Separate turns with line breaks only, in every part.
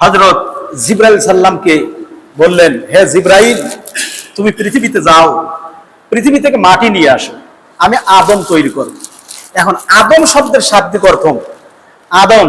হজরত জিব্রাইল সাল্লামকে বললেন, হে জিব্রাইল, তুমি পৃথিবীতে যাও, পৃথিবী থেকে মাটি নিয়ে আসো, আমি আদম তৈরি করব। এখন আদম শব্দের শাব্দিক অর্থ আদম,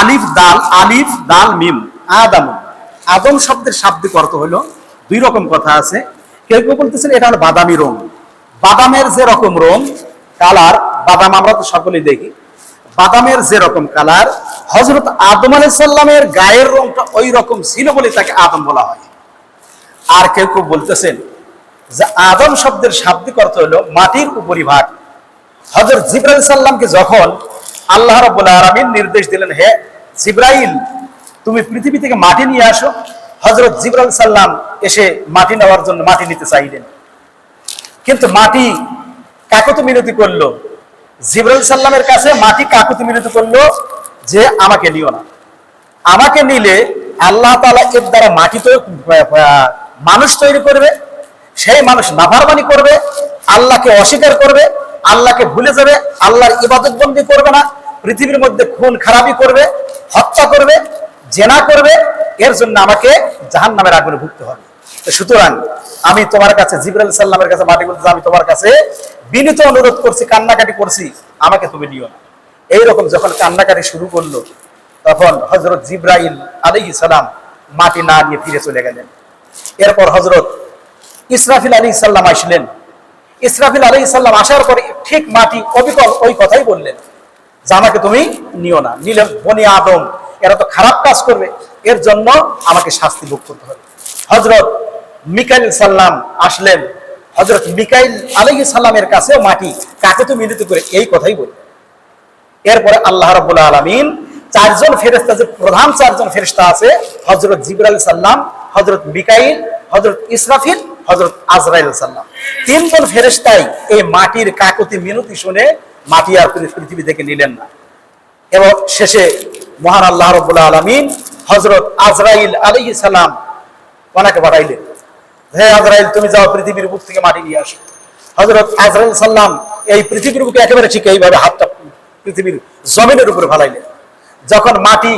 আলিফ, দাল আলিফ, দাল, মিম, আদম। আদম শব্দের শাব্দিক অর্থ হলো, দুই রকম কথা আছে। কেউ কেউ বলতেছেন, এটা হলো বাদামি রং। বাদামের যে রকম রং, কালার, বাদাম আমরা তো সকলেই দেখি বাদামের যে রকম কালার হজরত আদম আলাই সাল্লামের গায়ের রংটা ওই রকম ছিল বলে তাকে আদম বলা হয়। আর কেউ কেউ বলতেছেন যে আদম শব্দের শাব্দিক অর্থ হলো মাটির উপরিভাগ। হজরত জিব্রাইল সাল্লামকে যখন আল্লাহ রব্বুল আলমিন নির্দেশ দিলেন, হে জিব্রাইল, তুমি পৃথিবী থেকে মাটি নিয়ে আসো। হজরত জিব্রাইল সাল্লাম এসে মাটি নেওয়ার জন্য মাটি নিতে চাইলেন। কিন্তু মাটি কাকত মিনতি করল? জিব্রাইল সাল্লামের কাছে মাটি কাকুতি মিনতি করল যে আমাকে নিও না। আমাকে নিলে আল্লাহ তাআলা এর দ্বারা মাটি তো মানুষ তৈরি করবে, সেই মানুষ নাফারমানি করবে, আল্লাহকে অস্বীকার করবে, আল্লাহকে ভুলে যাবে, আল্লাহর ইবাদত বন্দি করবে না, পৃথিবীর মধ্যে খুন খারাপি করবে, হত্যা করবে, জেনা করবে, এর জন্য আমাকে জাহান নামের আগুনে ভুগতে হবে। সুতরাং আমি তোমার কাছে জিব্রাইল সাল্লামের কাছে মাটি বলতে আমি তোমার কাছে বিনীত অনুরোধ করছি, কান্নাকাটি করছি, আমাকে তুমি নিও না। এইরকম যখন কান্নাকাটি শুরু করল, তখন হজরত জিব্রাইল আলী সালাম মাটি না নিয়ে ফিরে চলে গেলেন। এরপর হজরত ইসরাফিল আলী সাল্লাম আসলেন। ইসরাফিল আলী সাল্লাম আসার পরে ঠিক মাটি অবিকল ওই কথাই বললেন যে, আমাকে তুমি নিও না। নিলে বনি আদম, এরা তো খারাপ কাজ করবে, এর জন্য আমাকে শাস্তি ভোগ করতে হবে। হজরত মিকাইল সাল্লাম আসলেন। হজরত মিকাইল আলী সাল্লামের কাছে মাটি, কাকে তো মিলিত করে এই কথাই বললেন এরপরে আল্লাহ রাব্বুল আলামিন চারজন ফেরেশতা, যে প্রধান চারজন ফেরেশতা আছে, হযরত জিবরাইল সাল্লাম হজরত মিকাইল হজরত ইসরাফিল হজরত আজরাইল সাল্লাম। তিনজন ফেরেশতাই এই মাটির কাকতি মিনতি শুনে মাটি আর পৃথিবী থেকে নিলেন না। এবং শেষে মহান আল্লাহ রাব্বুল আলামিন হযরত আজরাইল আলাইহিস সালাম ওনাকে পাঠাইলেন হে আজরাইল, তুমি যাও পৃথিবীর বুক থেকে মাটি নিয়ে আসো। হযরত আজরাইল সাল্লাম এই পৃথিবীর বুকে একেবারে ঠিক এইভাবে হাতটা পৃথিবীর জমিনের উপরে ফালাইলেন। যখন মাটি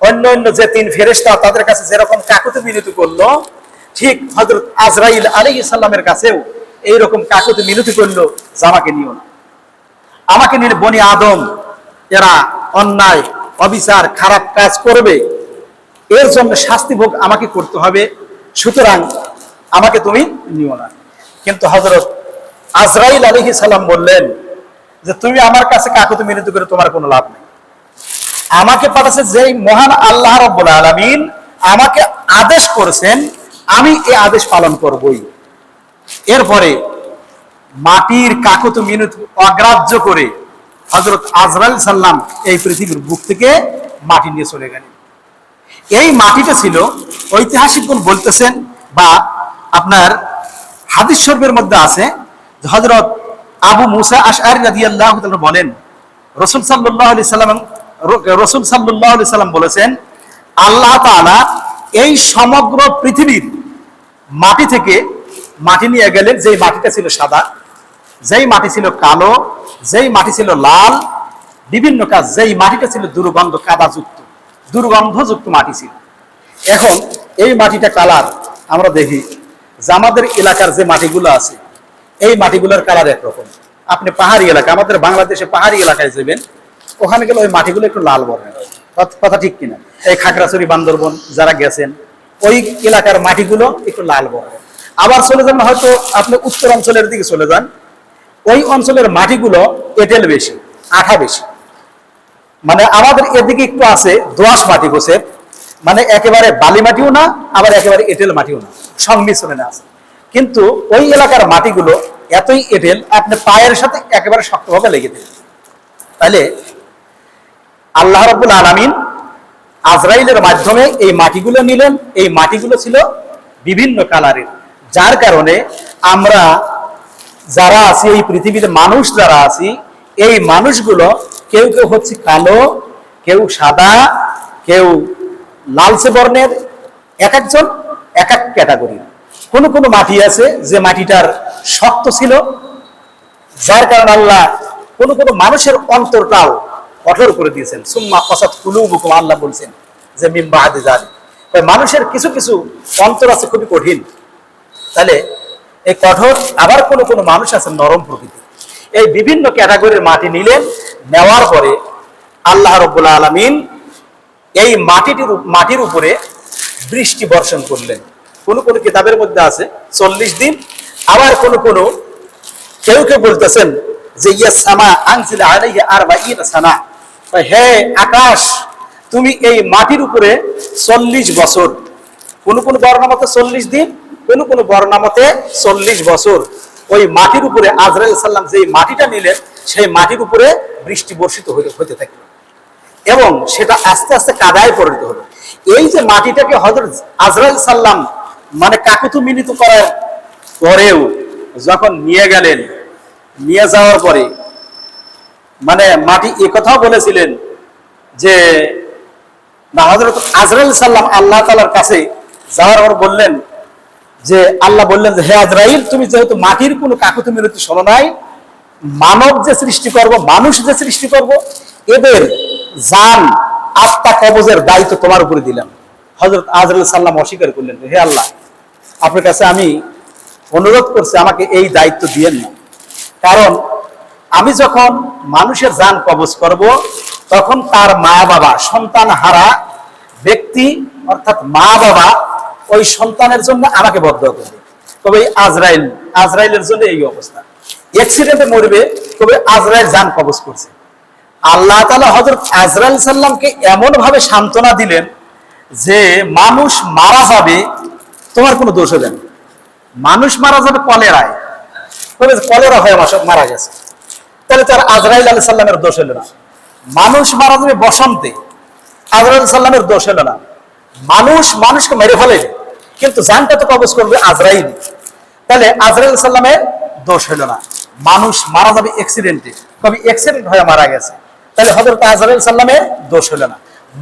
অন্য অন্য যে তিন ফেরেস্তা তাদের কাছে যেরকম কাকুতি মিনতি করল, ঠিক হজরত আজরাইল আলী সাল্লামের কাছেও এইরকম কাকুতি মিনতি করল, যে আমাকে নিও না। আমাকে নিয়ে বনি আদম, এরা অন্যায়, অবিচার, খারাপ কাজ করবে। এর জন্য শাস্তি ভোগ আমাকে করতে হবে, সুতরাং আমাকে তুমি নিও না। কিন্তু হজরত আজরাইল আলী সাল্লাম বললেন যে, তুমি আমার কাছে কাকুতি মিনতি করে তোমার কোনো লাভ নেই। আমাকে পাঠাচ্ছে যেই মহান আল্লাহ রব্বুল আলামিন আমাকে আদেশ করেছেন, আমি এই আদেশ পালন করবই। এরপরে মাটির কাকুতি মিনতি অগ্রাহ্য করে হজরত আজরাইল সাল্লাম এই পৃথিবীর বুক থেকে মাটি নিয়ে চলে গেলেন। এই মাটিটা ছিল ঐতিহাসিকগণ বলতেছেন বা আপনার হাদিস শরীফের মধ্যে আছে হজরত আবু মুসা আশআরি রাদিয়াল্লাহু তাআলা বলেন, রাসূল সাল্লাল্লাহু আলাইহি সাল্লাম রাসূল সাল্লাল্লাহু আলাইহি সাল্লাম বলেছেন, আল্লাহ তাআলা এই সমগ্র পৃথিবীর মাটি থেকে মাটি নিয়ে গেলেন, যেই মাটিটা ছিল সাদা, যেই মাটি ছিল কালো, যেই মাটি ছিল লাল, বিভিন্ন কাজ, যেই মাটিটা ছিল দুর্গন্ধ কাদাযুক্ত। দুর্গন্ধযুক্ত মাটি ছিল। এখন এই মাটিটা কালার আমরা দেখি। যে আমাদের এলাকার যে মাটিগুলো আছে, এই মাটিগুলোর কালার একরকম। আপনি পাহাড়ি এলাকা, আমাদের বাংলাদেশে পাহাড়ি এলাকায় যাবেন, ওখানে গেলে ওই মাটিগুলো একটু লাল বর্ণের। কথা- ঠিক কিনা? এই খাগড়াছড়ি, বান্দরবন যারা গেছেন, ওই এলাকার মাটিগুলো একটু লাল বর্ণের। আবার চলে যান হয়তো আপনি উত্তর অঞ্চলের দিকে চলে যান। ওই অঞ্চলের মাটিগুলো এঁটেল বেশি, আঠা বেশি। মানে আমাদের এদিকে একটু আছে দোয়াশ মাটি গোছের মানে একেবারে বালি মাটিও না, আবার একেবারে এঁটেল মাটিও না। সংমিশ্রণে আছে। কিন্তু ওই এলাকার মাটিগুলো এতই এঁটেল, আপনি পায়ের সাথে একেবারে শক্তভাবে লেগে দেবে তাহলে আল্লাহ রাব্বুল আলামিন আজরাইলের মাধ্যমে এই মাটিগুলো নিলেন। এই মাটিগুলো ছিল বিভিন্ন কালারের। যার কারণে আমরা যারা আছি, এই পৃথিবীতে মানুষ যারা আছি, এই মানুষগুলো কেউ কেউ হচ্ছে কালো, কেউ সাদা, কেউ লালচে বর্ণের, এক একজন, এক এক ক্যাটাগরি। কোন কোন মাটি আছে যে মাটিটার শক্ত ছিল, যার কারণে আল্লাহ কোন কোন মানুষের অন্তরটাও কঠোর করে দিয়েছেন। সুম্মা কসাত কুলুবুকুম, আল্লাহ বলছেন যে মিম্বা হাদি জানি মানুষের কিছু কিছু অন্তর আছে খুবই কঠিন। তাহলে এই কঠোর আবার কোনো কোনো মানুষ আছে নরম প্রকৃতি এই বিভিন্ন ক্যাটাগরির মাটি নিলেন নেওয়ার পরে আল্লাহ রব্বুল আলমিন এই মাটিটির মাটির উপরে বৃষ্টি বর্ষণ করলেন। কোন কোন কিতাবের মধ্যে আছে, চল্লিশ দিন। আবার কোন কোন কেউ কেউ বলতেছেন যে সানা। হে আকাশ, তুমি এই মাটির উপরে চল্লিশ বছর, কোন কোন বর্ণামতে চল্লিশ দিন, কোন কোন বর্ণামতে চল্লিশ বছর, ওই মাটির উপরে আজরাইল সাল্লাম যে মাটিটা নিলেন সেই মাটির উপরে বৃষ্টি বর্ষিত হতে থাকে এবং সেটা আস্তে আস্তে কাদায় পরিণত হলো। এই যে মাটিটাকে হজরত আজরাইল সাল্লাম মানে কাকুতু মিলিত করার পরেও যখন নিয়ে গেলেন, নিয়ে যাওয়ার পরে মানে মাটি এ কথাও বলেছিলেন যে, না হজরত আজরাইল সাল্লাম আল্লাহ তালার কাছে যাওয়ার পর বললেন যে, আল্লাহ বললেন যে, হে আজরাইল, তুমি যেহেতু মাটির কোনো কাকুতু মিনতি শোনো নাই মানব যে সৃষ্টি করব, মানুষ যে সৃষ্টি করব, এদের জান, আত্মা, কবজের দায়িত্ব তোমার উপরে দিলাম। হজরত আজরাইল সাল্লাম অস্বীকার করলেন, হে আল্লাহ, আপনার কাছে আমি অনুরোধ করছি, আমাকে এই দায়িত্ব দিয়েন না। কারণ আমি যখন মানুষের যান কবজ করব, তখন তার মা বাবা সন্তান হারা ব্যক্তি, অর্থাৎ মা বাবা ওই সন্তানের জন্য আমাকে বদ্ধ করবে। তবে আজরাইল, আজরাইলের জন্য এই অবস্থা। অ্যাক্সিডেন্টে মরবে, তবে আজরাইল যান কবজ করছে। আল্লাহ তালা হজরত আজরাইল সাল্লামকে এমন ভাবে সান্ত্বনা দিলেন যে মানুষ মারা যাবে, তোমার কোনো দোষ হবে না। মানুষ মারা যাবে কলেরায়। কলেরা হয়ে মারা গেছে। তাহলে তার আজরাইল আলী সাল্লামের দোষ হলো না। মানুষ মারা যাবে বসন্তে। আজরাইল সাল্লামের দোষ হলো না। মানুষ মানুষকে মেরে ফেলে। কিন্তু জানটা তো কবজ করবে আজরাইল তাহলে আজরাইল সাল্লামের দোষ হলো না। মানুষ মারা যাবে অ্যাক্সিডেন্টে কবি অ্যাক্সিডেন্ট হয়ে মারা গেছে। তাহলে হজরত আজরাইল সাল্লামের দোষ হলো না।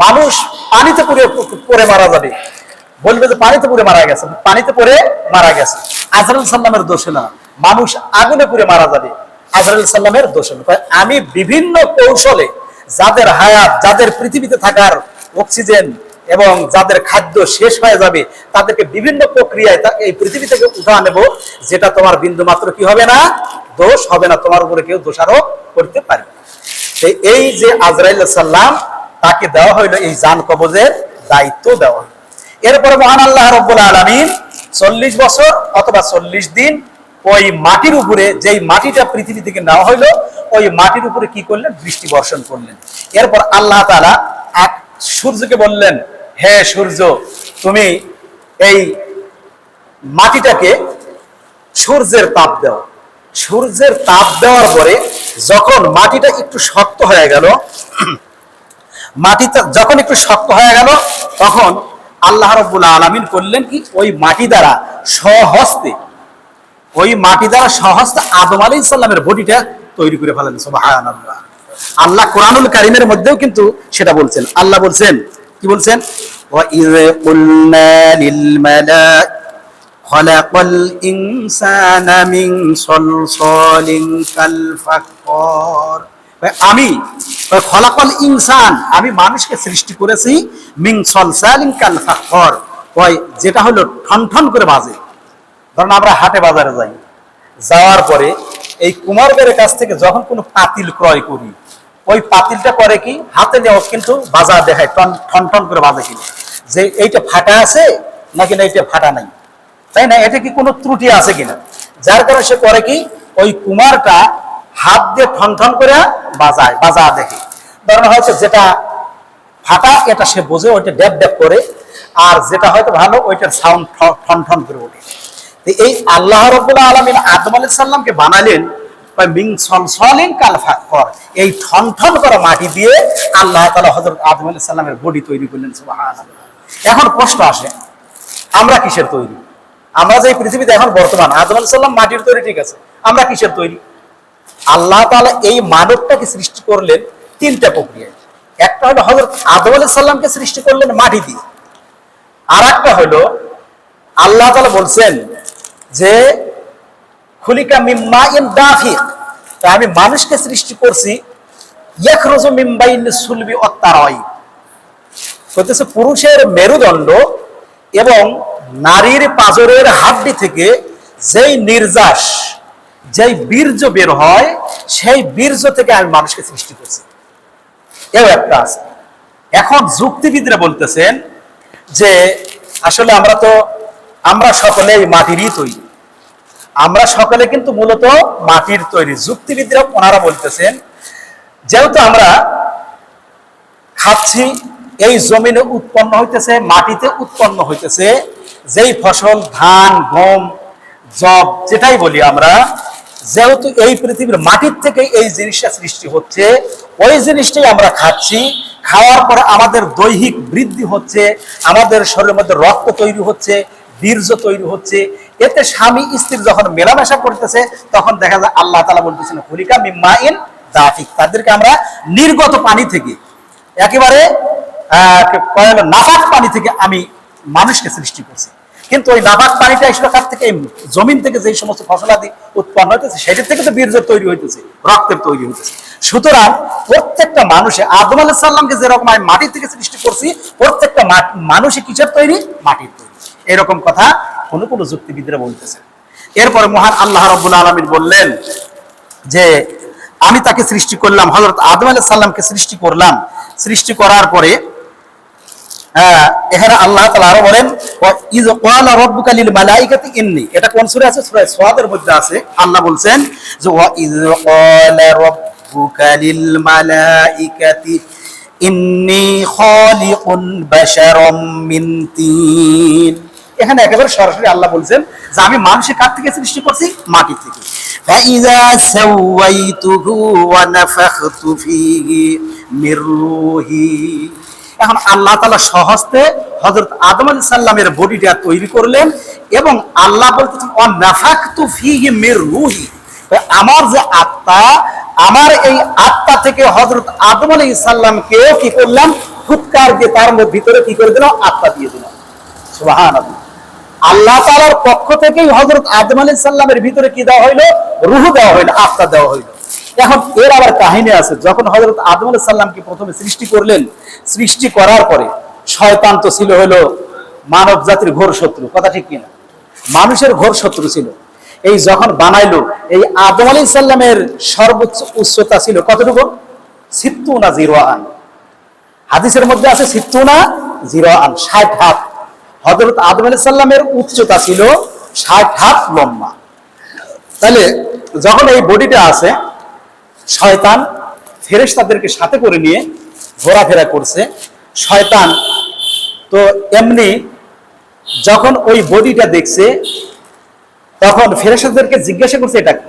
মানুষ পানিতে পড়ে পড়ে মারা যাবে। বলবে যে পানিতে পুড়ে মারা গেছে। পানিতে পড়ে মারা গেছে। আজরাইল সাল্লামের দোষ না। মানুষ আগুনে পুড়ে মারা যাবে। আজরাইল সাল্লামের দোষ না। আমি বিভিন্ন কৌশলে যাদের হায়াত, যাদের পৃথিবীতে থাকার অক্সিজেন এবং যাদের খাদ্য শেষ হয়ে যাবে, তাদেরকে বিভিন্ন প্রক্রিয়ায় এই পৃথিবী থেকে উঠা নেব, যেটা তোমার বিন্দু মাত্র কি হবে না? দোষ হবে না, তোমার উপরে কেউ দোষারোপ করতে পারে। এই যে আজরাইল সাল্লাম তাকে দেওয়া হইল, এই জান কবজের দায়িত্ব দেওয়া এরপরে মহান আল্লাহ রব্বুল আলমিন চল্লিশ বছর অথবা চল্লিশ দিন ওই মাটির উপরে, যেই মাটিটা পৃথিবী থেকে নেওয়া হইল, ওই মাটির উপরে কি করলেন? বৃষ্টি বর্ষণ করলেন। এরপর আল্লাহ তালা এক সূর্যকে বললেন হে সূর্য, তুমি এই মাটিটাকে সূর্যের তাপ দাও। সূর্যের তাপ দেওয়ার পরে যখন মাটিটা একটু শক্ত হয়ে গেল, মাটিটা যখন একটু শক্ত হয়ে গেল, তখন আল্লাহ রব্বুল আলমিন করলেন কি? ওই মাটি দ্বারা সহস্তে, ওই মাটি দ্বারা সহস্তে আদম আলী ইসলামের বডিটা তৈরি করে ফেলেন আল্লাহ কোরআনুল কারিমের মধ্যেও কিন্তু সেটা বলছেন। আল্লাহ বলছেন কি বলছেন وَإِذْ قُلْنَا لِلْمَلَائِكَةِ خلق الإنسان من صلصال كالفخار আমি খলাকল ইনসান আমি মানুষকে সৃষ্টি করেছি মিং সলসালিন কাল ফাখর ওই যেটা হলো ঠন ঠন করে বাজে ধরুন আমরা হাটে বাজারে যাই যাওয়ার পরে এই কুমারদের কাছ থেকে যখন কোনো পাতিল ক্রয় করি ওই পাতিলটা করে কি? হাতে নেওয়া কিন্তু বাজার দেখায়, টন ঠন ঠন করে বাজে কিনা যে এইটা ফাটা আছে নাকি না এইটা ফাটা নাই? তাই না? এটা কি কোনো ত্রুটি আছে কিনা? যার কারণে সে করে কি? ওই কুমারটা হাত দিয়ে ঠন ঠন করে বাজায়, বাজা দেখে। ধরুন হয়তো যেটা ফাটা, এটা সে বোঝে, ওইটা ড্যাব ড্যাপ করে, আর যেটা হয়তো ভালো, ওইটার সাউন্ড ঠন ঠন করে ওঠে। এই আল্লাহ রব্বুল্লাহ আলমিন আদম আলী সাল্লামকে বানালেন এই ঠন ঠন মাটি দিয়ে আল্লাহ তালা হজরত আদম সাল্লামের বডি তৈরি করলেন এখন প্রশ্ন আসে, আমরা কিসের তৈরি? আমরা যে পৃথিবীতে এখন বর্তমান, আদম সাল্লাম মাটির তৈরি ঠিক আছে, আমরা কিসের তৈরি? আল্লাহ তাআলা এই মানবটাকে সৃষ্টি করলেন তিনটা প্রক্রিয়ায়। একটা হলো হজরত আদম আলী সাল্লামকে সৃষ্টি করলেন মাটি দিয়ে। আর একটা হলো আল্লাহ তাআলা বলছেন যে খুলিকা মিম্মা ইন তা আমি মানুষকে সৃষ্টি করছি, ইয়াখরুজু মিন বাইনি সুলবি তারাইব হতেছে পুরুষের মেরুদণ্ড এবং নারীর পাজরের হাড্ডি থেকে যেই নির্যাস, যেই বীর্য বের হয়, সেই বীর্য থেকে আমি মানুষকে সৃষ্টি করছি। এও একটা আছে। এখন যুক্তিবিদরা বলতেছেন যে আসলে আমরা তো, আমরা সকলেই মাটিরই তৈরি। আমরা সকলে কিন্তু মূলত মাটির তৈরি। যুক্তিবিদরা ওনারা বলতেছেন, যেহেতু আমরা খাচ্ছি, এই জমিনে উৎপন্ন হইতেছে, মাটিতে উৎপন্ন হইতেছে, যেই ফসল, ধান, গম জব যেটাই বলি আমরা, যেহেতু এই পৃথিবীর মাটির থেকে এই জিনিসটা সৃষ্টি হচ্ছে, ওই জিনিসটাই আমরা খাচ্ছি, খাওয়ার পর আমাদের দৈহিক বৃদ্ধি হচ্ছে, আমাদের শরীরের মধ্যে রক্ত তৈরি হচ্ছে বীর্য তৈরি হচ্ছে। এতে স্বামী, স্ত্রী যখন মেলামেশা করতেছে, তখন দেখা যায় আল্লাহ তালা বলতেছেন, হলিকা মিম্মাইন দাফিক। তাদেরকে আমরা নির্গত পানি থেকে, একেবারে নাপাক পানি থেকে আমি মানুষকে সৃষ্টি করছি। কিন্তু ওই নাপাক পানিটা এসে কার থেকে জমিন থেকে যে সমস্ত ফসলাদি উৎপন্ন হইতেছে সেটার থেকে তো বীর্য তৈরি হইতেছে, রক্তের তৈরি হইতেছে। সুতরাং প্রত্যেকটা মানুষে, আদম আলাহ সাল্লামকে যেরকম আমি মাটির থেকে সৃষ্টি করছি, প্রত্যেকটা মানুষে কিসের তৈরি? মাটির তৈরি। এরকম কথা কোন কোন যুক্তিবিদরা বলতেছে। এরপরে মহান আল্লাহ রব্বুল আলমিন বললেন যে আমি তাকে সৃষ্টি করলাম হজরত আদম আলাহ সাল্লামকে সৃষ্টি করলাম। সৃষ্টি করার পরে হ্যাঁ, এখানে আল্লাহ আরও বলেন এটা কোন সূরা আছে? সূরা সাদের মধ্যে আছে। আল্লাহ বলছেন যে ওয়া রাব্বুকা লিল মালাইকাতি ইন্নী খালিকুন বাশারাম মিন তিন। এখানে একেবারে সরাসরি আল্লাহ বলছেন যে আমি মানুষের কার থেকে সৃষ্টি করছি মাটি থেকে فإذا سويته ونفخت فيه من روحي এখন আল্লাহ তালা সহস্তে হজরত আদম আলী সাল্লামের বডিটা তৈরি করলেন এবং আল্লাহ বলতেছেন অনাফাকতু ফিহি মির রুহি তো আমার যে আত্মা আমার এই আত্মা থেকে হজরত আদম আলী সাল্লামকেও কি করলাম ফুৎকার দিয়ে তার মধ্যে ভিতরে কি করে দিলাম আত্মা দিয়ে দিলাম সুবাহান আল্লাহ তালার পক্ষ থেকেই হজরত আদম আলী সাল্লামের ভিতরে কি দেওয়া হইল? রুহু দেওয়া হইল আত্মা দেওয়া হইল। এখন এর আবার কাহিনী আছে, যখন হজরত আদম আলী সাল্লামকে প্রথমে সৃষ্টি করলেন, সৃষ্টি করার পরে শয়তান তো ছিল হলো মানব জাতির ঘোর শত্রু, কথা ঠিক কিনা? মানুষের ঘোর শত্রু ছিল। এই যখন বানাইলো, এই আদম আলী সাল্লামের সর্বোচ্চ উচ্চতা ছিল কতটুকু? সিত্তুনা জিরো আন হাদিসের মধ্যে আছে সিত্তুনা জিরো আন ষাট হাত। হজরত আদম আলী সাল্লামের উচ্চতা ছিল ষাট হাত লম্বা। তাহলে যখন এই বডিটা আছে, শয়তান ফেরেশতাদেরকে সাথে করে নিয়ে ঘোরাফেরা করছে। শয়তান তো এমনি যখন ওই বডিটা দেখছে, তখন ফেরেশতাদেরকে জিজ্ঞাসা করছে, এটা কি?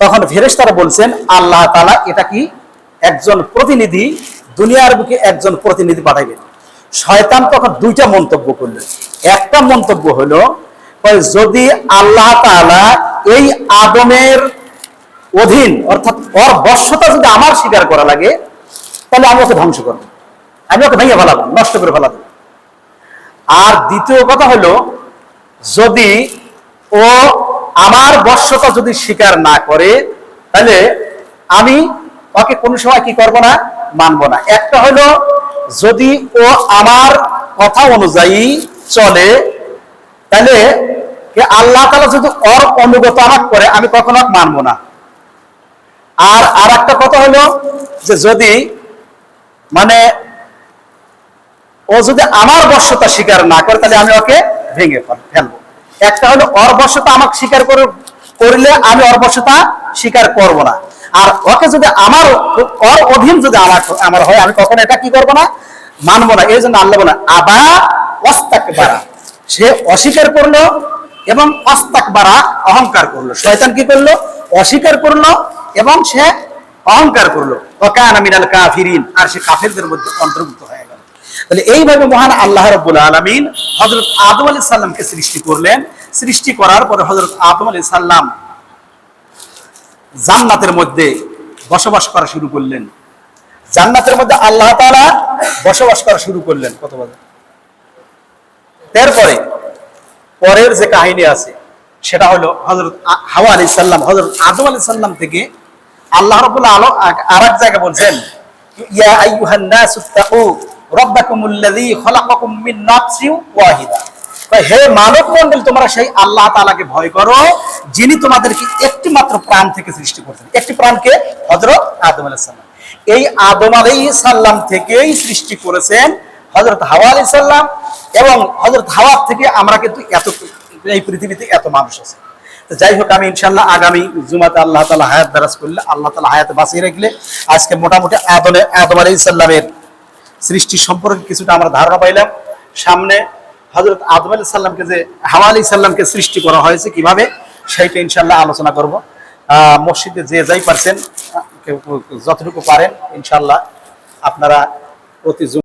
তখন ফেরেশতারা বলছেন, আল্লাহ তালা এটা কি একজন প্রতিনিধি, দুনিয়ার বুকে একজন প্রতিনিধি পাঠাইবেন? শয়তান তখন দুইটা মন্তব্য করলেন একটা মন্তব্য হলো যদি আল্লাহ তাআলা এই আদমের অধীন, অর্থাৎ ওর বর্ষতা যদি আমার স্বীকার করা লাগে, তাহলে আমি ওকে ধ্বংস করব। আমি ওকে ভেঙে ফেলাবো, নষ্ট করে ফেলাবো। আর দ্বিতীয় কথা হলো, যদি ও আমার বর্ষতা যদি স্বীকার না করে, তাহলে আমি ওকে কোনো সময় কি করব না? মানব না। একটা হলো যদি ও আমার কথা অনুযায়ী চলে, তাহলে আল্লাহ তালা যদি ওর অনুগত আমাকে করে, আমি কখনো মানবো না। আর আর একটা কথা হলো যে যদি মানে ও যদি আমার বর্ষতা স্বীকার না করে, তাহলে আমি ওকে ভেঙে ফেল- ফেলব। একটা হলো ওর বর্ষতা আমাকে স্বীকার করে করলে আমি বর্ষতা স্বীকার করব না। আর ওকে যদি আমার ওর অধীন যদি আমার আমার হয়, আমি কখনো এটা কি করব না? মানবো না। এই জন্য আল্লাহ বলে আবা অস্তাক বাড়া সে অস্বীকার করল এবং অস্তাক বাড়া অহংকার করল। শয়তান কি করল? অস্বীকার করল এবং সে অহংকার করল। ওকান মিনাল কাফিরিন। আর সে কাফিরদের মধ্যে অন্তর্ভুক্ত হয়ে তাহলে এইভাবে মহান আল্লাহ রব্বুল আলমিন হজরত আদম আলী সাল্লামকে সৃষ্টি করলেন। সৃষ্টি করার পরে হজরত আদম আলী সাল্লাম জান্নাতের মধ্যে বসবাস করা শুরু করলেন। জান্নাতের মধ্যে আল্লাহ তাআলা বসবাস করা শুরু করলেন। কত বছর তারপরে পরের যে কাহিনী আছে, সেটা হলো হজরত হাওয়া আলী সাল্লাম হজরত আদম আলী সাল্লাম থেকে আল্লাহ রবুল্লাহ আলো আর এক জায়গায় বলছেন, ইয়া আইয়ুহান নাসু হে মানব মণ্ডল তোমরা সেই আল্লাহ তাআলাকে ভয় করো, যিনি তোমাদেরকে একটি মাত্র প্রাণ থেকে সৃষ্টি করেছেন। একটি প্রাণকে হযরত আদম আলাইহিস এই আদম আলাইহিস সালাম থেকেই সৃষ্টি করেছেন হযরত হাওয়া আলাইহিস সালাম এবং হযরত হাওয়া থেকে আমরা কিন্তু এত, এই পৃথিবীতে এত মানুষ আছে। যাই হোক, আমি ইনশাল্লাহ আগামী জুমাতে আল্লাহ তালা হায়াত দারাজ করলে আল্লাহ তালা হায়াতে বাঁচিয়ে রাখলে আজকে মোটামুটি আদমে, আদম আলী ইসাল্লামের সৃষ্টি সম্পর্কে কিছুটা আমরা ধারণা পাইলাম। সামনে হজরত আদম আলি সাল্লামকে যে হাওয়া আলি সাল্লামকে সৃষ্টি করা হয়েছে কীভাবে, সেইটা ইনশাল্লাহ আলোচনা করব। মসজিদে যে যাই পারছেন যতটুকু পারেন ইনশাল্লাহ আপনারা অতি